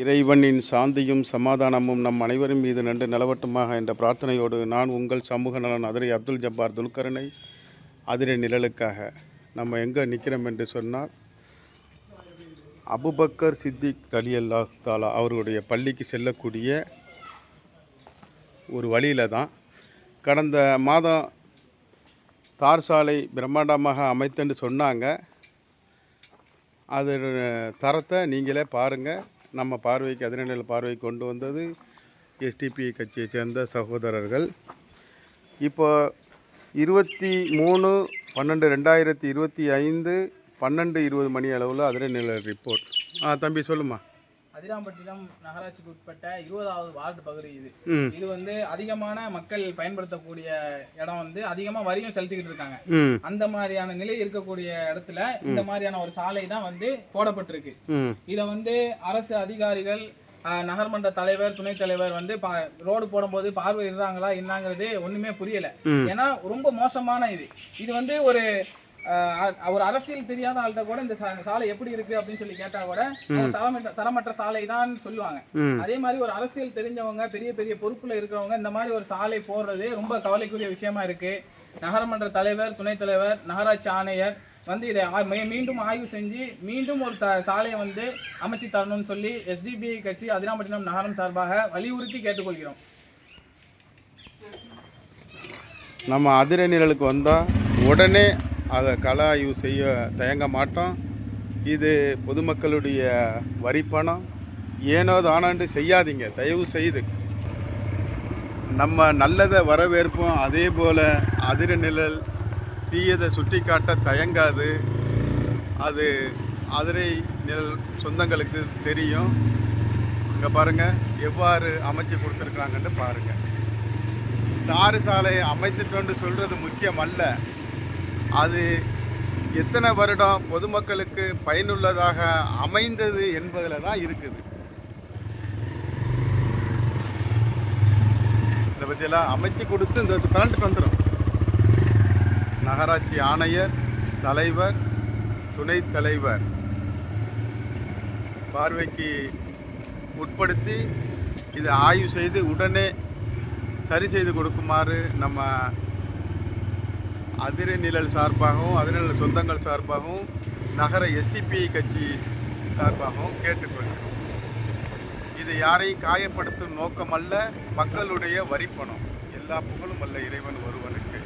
இறைவனின் சாந்தியும் சமாதானமும் நம் அனைவரும் மீது நன்று நிலவட்டுமாக என்ற பிரார்த்தனையோடு நான் உங்கள் சமூக நலன் அதிரை அப்துல் ஜப்பார் துல்கரனை அதிரை நிழலுக்காக நம்ம எங்கே நிற்கிறோம் என்று சொன்னால் அபுபக்கர் சித்திக் அலி அல்லா தாலா அவர்களுடைய பள்ளிக்கு செல்லக்கூடிய ஒரு வழியில் தான் கடந்த மாதம் தார் சாலை பிரம்மாண்டமாக அமைத்தேன்னு சொன்னாங்க. அது தரத்தை நீங்களே பாருங்கள் நம்ம பார்வைக்கு அதிரநிலை பார்வை கொண்டு வந்தது எஸ்டிபி கட்சியை சேர்ந்த சகோதரர்கள். இப்போ இருபத்தி மூணு பன்னெண்டு ரெண்டாயிரத்தி இருபத்தி ஐந்து பன்னெண்டு இருபது மணி அளவில் அதிரநிலை ரிப்போர்ட் ஆ தம்பி சொல்லுமா அதிராம்பட்டினம் நகராட்சிக்கு உட்பட்ட இருபதாவது வார்டு பகுதி இது. இது வந்து அதிகமான மக்கள் பயன்படுத்தக்கூடிய இடம் வந்து அதிகமா வரியும் செலுத்திக்கிட்டு இருக்காங்க. அந்த மாதிரியான நிலை இருக்கக்கூடிய இடத்துல இந்த மாதிரியான ஒரு சாலை தான் வந்து போடப்பட்டிருக்கு. இதை வந்து அரசு அதிகாரிகள் நகர்மன்ற தலைவர் துணைத் தலைவர் வந்து ரோடு போடும்போது பார்வையிடுறாங்களா என்னங்கிறது ஒண்ணுமே புரியல. ஏன்னா ரொம்ப மோசமான இது. இது வந்து ஒரு ஒரு அரசியல் தெரியாத ஆள்கிட்ட கூட இந்த சாலை எப்படி இருக்கு அப்படின்னு சொல்லி கேட்டா கூட தரமற்ற தரமற்ற சாலை தான் சொல்லுவாங்க அதே மாதிரி ஒரு அரசியல் தெரிஞ்சவங்க பெரிய பெரிய பொறுப்புல இருக்கிறவங்க இந்த மாதிரி ஒரு சாலை போடுறது ரொம்ப கவலைக்குரிய விஷயமா இருக்கு. நகரமன்ற தலைவர் துணைத் தலைவர் நகராட்சி ஆணையர் வந்து இதை மீண்டும் ஆய்வு செஞ்சு மீண்டும் ஒரு த சாலையை வந்து அமைச்சு தரணும்னு சொல்லி எஸ்டிபிஐ கட்சி அதிராம்பட்டினம் நகரம் சார்பாக வலியுறுத்தி கேட்டுக்கொள்கிறோம். நம்ம அதிரை நிழலுக்கு வந்தால் உடனே அதை கள ஆய்வு செய்ய தயங்க மாட்டோம். இது பொதுமக்களுடைய வரிப்பணம். ஏனோ தானாண்டு செய்யாதீங்க. தயவு செய்து. நம்ம நல்லதை வரவேற்போம். அதே போல் அதிர நிழல் தீயதை சுட்டி காட்ட தயங்காது. அது அதிரை நிழல் சொந்தங்களுக்கு தெரியும். இங்கே பாருங்கள் எவ்வாறு அமைச்சு கொடுத்துருக்காங்கன்னு பாருங்கள் தாறு சாலையை அமைத்துட்டோன்னு சொல்கிறது முக்கியம் அல்ல அது எத்தனை வருடம் பொதுமக்களுக்கு பயனுள்ளதாக அமைந்தது என்பதில் தான் இருக்குது. இதை பற்றியெல்லாம் அமைச்சு கொடுத்து இந்த கரண்ட்டுக்கு வந்துடும். நகராட்சி ஆணையர் தலைவர் துணைத் தலைவர் பார்வைக்கு உட்படுத்தி இதை ஆய்வு செய்து உடனே சரி செய்து கொடுக்குமாறு நம்ம அதிரை நிழல் சார்பாகவும் அதிரநிழல் சொந்தங்கள் சார்பாகவும் நகர எஸ்டிபிஐ கட்சி சார்பாகவும் கேட்டுக்கொள்கிறோம். இது யாரையும் காயப்படுத்தும் நோக்கமல்ல மக்களுடைய வரிப்பணம். எல்லா புகழும் அல்ல இறைவன் ஒருவனுக்கு.